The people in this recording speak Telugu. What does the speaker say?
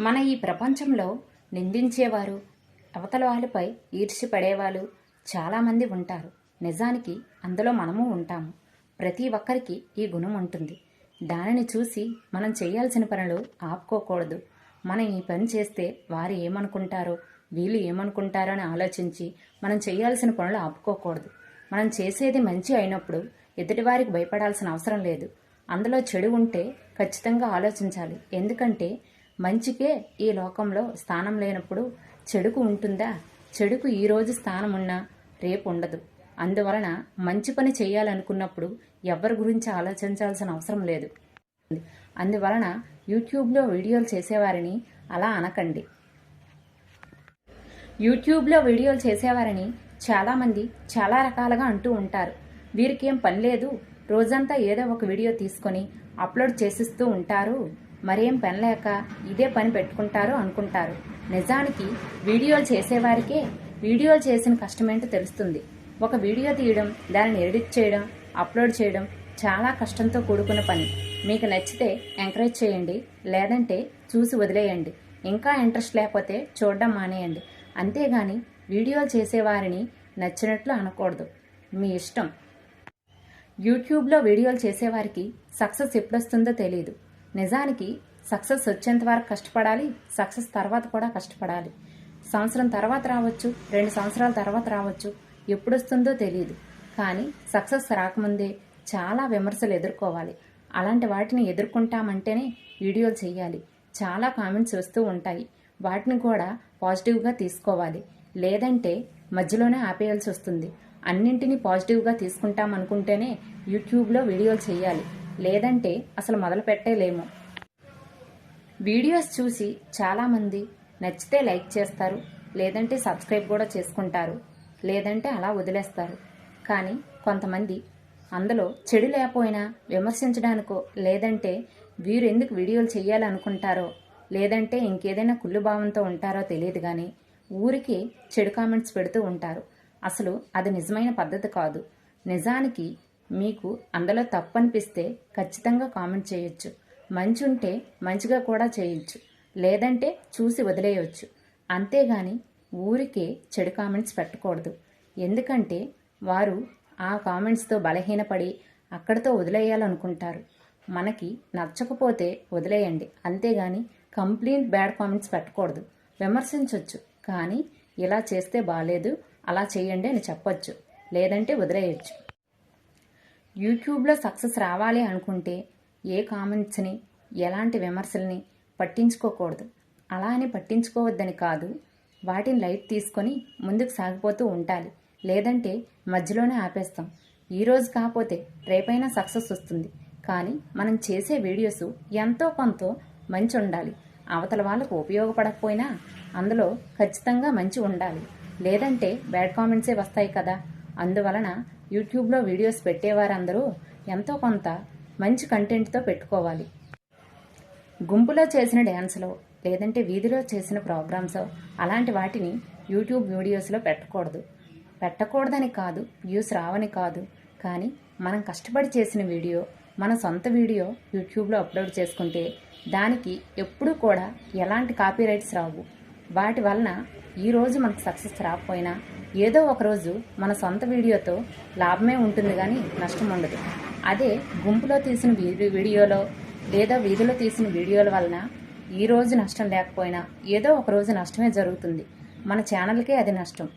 మన ఈ ప్రపంచంలో నిందించేవారు అవతల వాళ్ళపై ఈర్ష్య పడేవాళ్ళు చాలామంది ఉంటారు. నిజానికి అందులో మనము ఉంటాము. ప్రతి ఒక్కరికి ఈ గుణం ఉంటుంది. దానిని చూసి మనం చేయాల్సిన పనులు ఆపుకోకూడదు. మనం ఈ పని చేస్తే వారు ఏమనుకుంటారో వీళ్ళు ఏమనుకుంటారో అని ఆలోచించి మనం చేయాల్సిన పనులు ఆపుకోకూడదు. మనం చేసేది మంచి అయినప్పుడు ఎదుటివారికి భయపడాల్సిన అవసరం లేదు. అందులో చెడు ఉంటే ఖచ్చితంగా ఆలోచించాలి. ఎందుకంటే మంచికే ఈ లోకంలో స్థానం లేనప్పుడు చెడుకు ఉంటుందా? చెడుకు ఈ రోజు స్థానం ఉన్నా రేపు ఉండదు. అందువలన మంచి పని చేయాలనుకున్నప్పుడు ఎవరి గురించి ఆలోచించాల్సిన అవసరం లేదు. అందువలన యూట్యూబ్లో వీడియోలు చేసేవారిని అలా అనకండి. యూట్యూబ్లో వీడియోలు చేసేవారని చాలామంది చాలా రకాలుగా అంటూ ఉంటారు. వీరికేం పని లేదు. రోజంతా ఏదో ఒక వీడియో తీసుకొని అప్లోడ్ చేసిస్తూ ఉంటారు. మరేం పని లేక ఇదే పని పెట్టుకుంటారు అనుకుంటారు. నిజానికి వీడియోలు చేసేవారికే వీడియోలు చేసిన కష్టమేంటో తెలుస్తుంది. ఒక వీడియో తీయడం దానిని ఎడిట్ చేయడం అప్లోడ్ చేయడం చాలా కష్టంతో కూడుకున్న పని. మీకు నచ్చితే ఎంకరేజ్ చేయండి లేదంటే చూసి వదిలేయండి. ఇంకా ఇంట్రెస్ట్ లేకపోతే చూడడం మానేయండి. అంతేగాని వీడియోలు చేసేవారిని నచ్చినట్లు అనకూడదు. మీ ఇష్టం. యూట్యూబ్లో వీడియోలు చేసేవారికి సక్సెస్ ఎప్పుడొస్తుందో తెలియదు నిజానికి సక్సెస్ వచ్చేంత వరకు కష్టపడాలి సక్సెస్ తర్వాత కూడా కష్టపడాలి. సంవత్సరం తర్వాత రావచ్చు రెండు సంవత్సరాల తర్వాత రావచ్చు ఎప్పుడు వస్తుందో తెలియదు కానీ సక్సెస్ రాకముందే చాలా విమర్శలు ఎదుర్కోవాలి. అలాంటి వాటిని ఎదుర్కొంటామంటేనే వీడియోలు చేయాలి చాలా కామెంట్స్ వస్తూ ఉంటాయి. వాటిని కూడా పాజిటివ్గా తీసుకోవాలి. లేదంటే మధ్యలోనే ఆపేయాల్సి వస్తుంది. అన్నింటినీ పాజిటివ్గా తీసుకుంటాం అనుకుంటేనే యూట్యూబ్లో వీడియోలు చేయాలి లేదంటే అసలు మొదలు పెట్టేలేము వీడియోస్ చూసి చాలామంది నచ్చితే లైక్ చేస్తారు లేదంటే సబ్స్క్రైబ్ కూడా చేసుకుంటారు లేదంటే అలా వదిలేస్తారు. కానీ కొంతమంది అందులో చెడు లేకపోయినా విమర్శించడానికో లేదంటే వీరు ఎందుకు వీడియోలు చేయాలనుకుంటారో లేదంటే ఇంకేదైనా కుళ్ళు భావంతో ఉంటారో తెలియదు కానీ ఊరికి చెడు కామెంట్స్ పెడుతూ ఉంటారు. అసలు అది నిజమైన పద్ధతి కాదు. నిజానికి మీకు అందులో తప్పు అనిపిస్తే ఖచ్చితంగా కామెంట్ చేయొచ్చు. మంచి ఉంటే మంచిగా కూడా చేయొచ్చు. లేదంటే చూసి వదిలేయవచ్చు అంతేగాని ఊరికే చెడు కామెంట్స్ పెట్టకూడదు. ఎందుకంటే వారు ఆ కామెంట్స్తో బలహీనపడి అక్కడితో వదిలేయాలనుకుంటారు. మనకి నచ్చకపోతే వదిలేయండి. అంతేగాని కంప్లీట్ బ్యాడ్ కామెంట్స్ పెట్టకూడదు. విమర్శించవచ్చు కానీ ఇలా చేస్తే బాగాలేదు అలా చేయండి అని చెప్పొచ్చు. లేదంటే వదిలేయచ్చు. యూట్యూబ్లో సక్సెస్ రావాలి అనుకుంటే ఏ కామెంట్స్ని ఎలాంటి విమర్శల్ని పట్టించుకోకూడదు. అలా అని పట్టించుకోవద్దని కాదు వాటిని లైట్ తీసుకొని ముందుకు సాగిపోతూ ఉండాలి. లేదంటే మధ్యలోనే ఆపేస్తాం. ఈరోజు కాకపోతే రేపైనా సక్సెస్ వస్తుంది. కానీ మనం చేసే వీడియోస్ ఎంతో కొంత మంచి ఉండాలి. అవతల వాళ్ళకు ఉపయోగపడకపోయినా అందులో ఖచ్చితంగా మంచి ఉండాలి. లేదంటే బ్యాడ్ కామెంట్సే వస్తాయి కదా. అందువలన యూట్యూబ్లో వీడియోస్ పెట్టేవారందరూ ఎంతో కొంత మంచి కంటెంట్తో పెట్టుకోవాలి. గుంపులో చేసిన డ్యాన్స్లో లేదంటే వీధిలో చేసిన ప్రోగ్రామ్స్ అలాంటి వాటిని యూట్యూబ్ వీడియోస్లో పెట్టకూడదు. పెట్టకూడదని కాదు వ్యూస్ రావని కాదు. కానీ మనం కష్టపడి చేసిన వీడియో మన సొంత వీడియో యూట్యూబ్లో అప్లోడ్ చేసుకుంటే దానికి ఎప్పుడూ కూడా ఎలాంటి కాపీరైట్స్ రావు. వాటి వలన ఈరోజు మనకు సక్సెస్ రాకపోయినా ఏదో ఒక రోజు మన సొంత వీడియోతో లాభమే ఉంటుంది కానీ నష్టం ఉండదు. అదే గుంపులో తీసిన వీడియోలో లేదా వీధిలో తీసిన వీడియోల వలన ఈ రోజు నష్టం లేకపోయినా ఏదో ఒక రోజు నష్టమే జరుగుతుంది. మన ఛానల్కే అది నష్టం.